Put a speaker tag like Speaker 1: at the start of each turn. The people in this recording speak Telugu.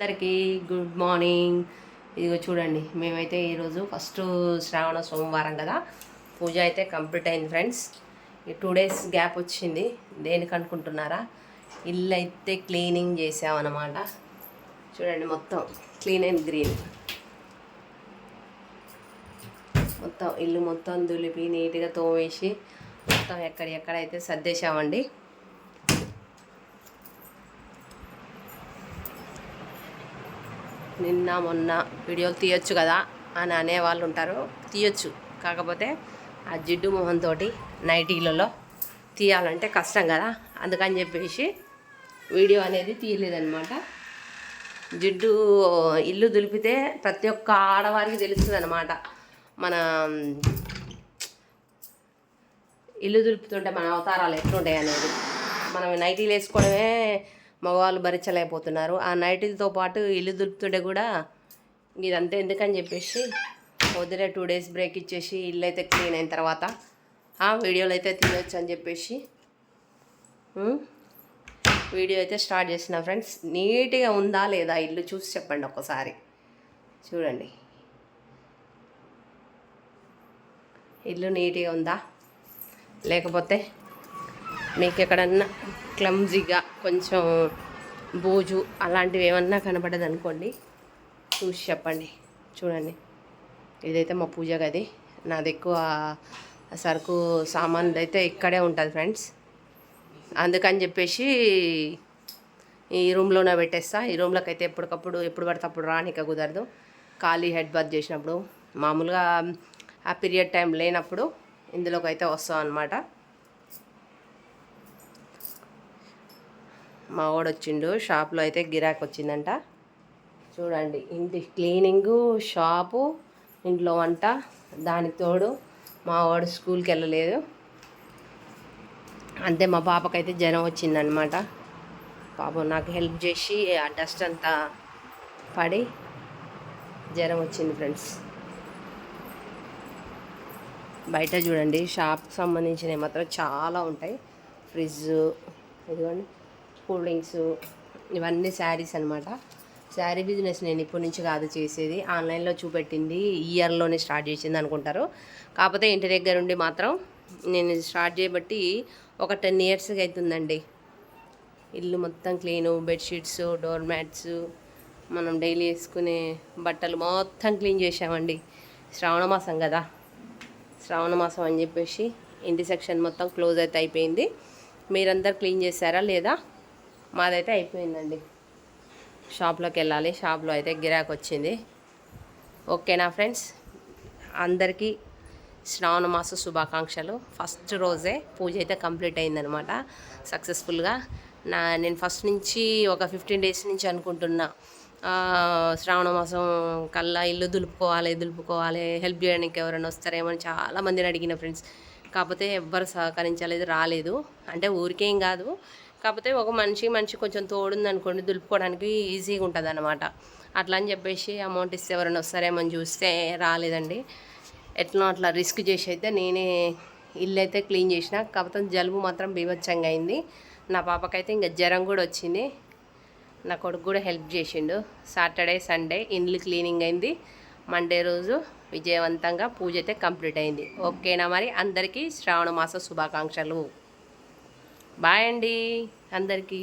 Speaker 1: అందరికీ గుడ్ మార్నింగ్. ఇదిగో చూడండి మేమైతే ఈరోజు ఫస్ట్ శ్రావణ సోమవారం కదా. పూజ అయితే కంప్లీట్ అయింది ఫ్రెండ్స్. ఈ టూ డేస్ గ్యాప్ వచ్చింది. దేనికి అనుకుంటున్నారా? ఇల్లు అయితే క్లీనింగ్ చేసామన్నమాట. చూడండి మొత్తం క్లీన్ అండ్ గ్రీన్. మొత్తం ఇల్లు మొత్తం దులిపి నీట్గా తోమేసి మొత్తం ఎక్కడెక్కడైతే సర్దేశామండి. నిన్న మొన్న వీడియోలు తీయొచ్చు కదా అని అనేవాళ్ళు ఉంటారు. తీయొచ్చు. కాకపోతే ఆ జిడ్డు మొహంతో నైటీలలో తీయాలంటే కష్టం కదా. అందుకని చెప్పేసి వీడియో అనేది తీయలేదన్నమాట. జిడ్డు ఇల్లు దులిపితే ప్రతి ఒక్క ఆడవారికి తెలుస్తుంది అనమాట మన ఇల్లు దులుపుతుంటే మన అవతారాలు ఎట్లుంటాయి అనేది మనం నైటీలు వేసుకోవడమే మగవాళ్ళు భరించలేకపోతున్నారు. ఆ నైటీలతో పాటు ఇల్లు దులుపుతుండే కూడా ఇదంతా ఎందుకని చెప్పేసి వదిలే టూ డేస్ బ్రేక్ ఇచ్చేసి ఇల్లు అయితే క్లీన్ అయిన తర్వాత ఆ వీడియోలు అయితే తినొచ్చు అని చెప్పేసి వీడియో అయితే స్టార్ట్ చేసిన ఫ్రెండ్స్ నీట్గా ఉందా లేదా ఇల్లు చూసి చెప్పండి ఒక్కసారి. చూడండి. ఇల్లు నీట్గా ఉందా? లేకపోతే మీకు ఎక్కడన్నా క్లమ్జీగా కొంచెం బూజు అలాంటివి ఏమన్నా కనపడదు అనుకోండి చూసి చెప్పండి. చూడండి. ఇదైతే మా పూజ గది. నాది ఎక్కువ సరుకు సామాన్లు అయితే ఇక్కడే ఉంటుంది ఫ్రెండ్స్. అందుకని చెప్పేసి ఈ రూమ్లోనే పెట్టేస్తా. ఈ రూమ్లోకి అయితే ఎప్పటికప్పుడు ఎప్పుడు పడితే అప్పుడు రానిక కుదరదు. ఖాళీ హెడ్ బాత్ చేసినప్పుడు. మామూలుగా ఆ పీరియడ్ టైం లేనప్పుడు ఇందులోకి అయితే వస్తాం అనమాట మా వాడు వచ్చిండు షాప్లో అయితే గిరాక్ వచ్చిందంట చూడండి ఇంటి క్లీనింగు షాపు ఇంట్లో వంట దానికి తోడు మా వాడు స్కూల్కి వెళ్ళలేదు అంతే మా పాపకైతే జ్వరం వచ్చిందనమాట. పాపం నాకు హెల్ప్ చేసి ఆ డస్ట్ అంతా పడి జ్వరం వచ్చింది ఫ్రెండ్స్. బయట చూడండి షాప్కి సంబంధించినవి మాత్రం చాలా ఉంటాయి. ఫ్రిడ్జ్ ఇదిగోండి. కూల్ డ్రింక్స్ ఇవన్నీ శారీస్ అనమాట శారీ బిజినెస్ నేను ఇప్పటి నుంచి కాదు చేసేది. ఆన్లైన్లో చూపెట్టింది ఇయర్లోనే స్టార్ట్ చేసింది అనుకుంటారు. కాకపోతే ఇంటి దగ్గర ఉండి మాత్రం నేను స్టార్ట్ చేయబట్టి ఒక టెన్ ఇయర్స్కి అవుతుందండి ఇల్లు మొత్తం క్లీను బెడ్షీట్స్ డోర్ మ్యాట్స్ మనం డైలీ వేసుకునే బట్టలు మొత్తం క్లీన్ చేసామండి శ్రావణ మాసం కదా. శ్రావణ మాసం అని చెప్పేసి ఇంటి సెక్షన్ మొత్తం క్లోజ్ అయితే అయిపోయింది. మీరందరు క్లీన్ చేశారా లేదా? మాదైతే అయిపోయిందండి. షాప్లోకి వెళ్ళాలి. షాప్లో అయితే గిరాక్ వచ్చింది. ఓకేనా ఫ్రెండ్స్? అందరికీ శ్రావణ మాస శుభాకాంక్షలు. ఫస్ట్ రోజే పూజ అయితే కంప్లీట్ అయిందనమాట. సక్సెస్ఫుల్గా. నా నేను ఫస్ట్ నుంచి ఒక ఫిఫ్టీన్ డేస్ నుంచి అనుకుంటున్నా. శ్రావణ మాసం కల్లా ఇల్లు దులుపుకోవాలి దులుపుకోవాలి హెల్ప్ చేయడానికి ఎవరైనా వస్తారేమో అని చాలామందిని అడిగిన ఫ్రెండ్స్. కాకపోతే ఎవ్వరు సహకరించలేదు రాలేదు. అంటే ఊరికేం కాదు. కాకపోతే ఒక మనిషి మనిషి కొంచెం తోడుందనుకోండి దులుపుకోవడానికి ఈజీగా ఉంటుంది అనమాట అట్లా అని చెప్పేసి అమౌంట్ ఇస్తే ఎవరైనా వస్తారేమో అని చూస్తే రాలేదండి. ఎట్లా అట్లా రిస్క్ చేసి అయితే నేనే ఇల్లు అయితే క్లీన్ చేసిన. కాకపోతే జలుబు మాత్రం బీభత్సంగా అయింది. నా పాపకైతే ఇంకా జ్వరం కూడా వచ్చింది. నా కొడుకు కూడా హెల్ప్ చేసిండు. సాటర్డే సండే ఇండ్లు క్లీనింగ్ అయింది. మండే రోజు విజయవంతంగా పూజ అయితే కంప్లీట్ అయింది. ఓకేనా మరి? అందరికీ శ్రావణ మాస శుభాకాంక్షలు. బాయ్ అండి అందరికీ.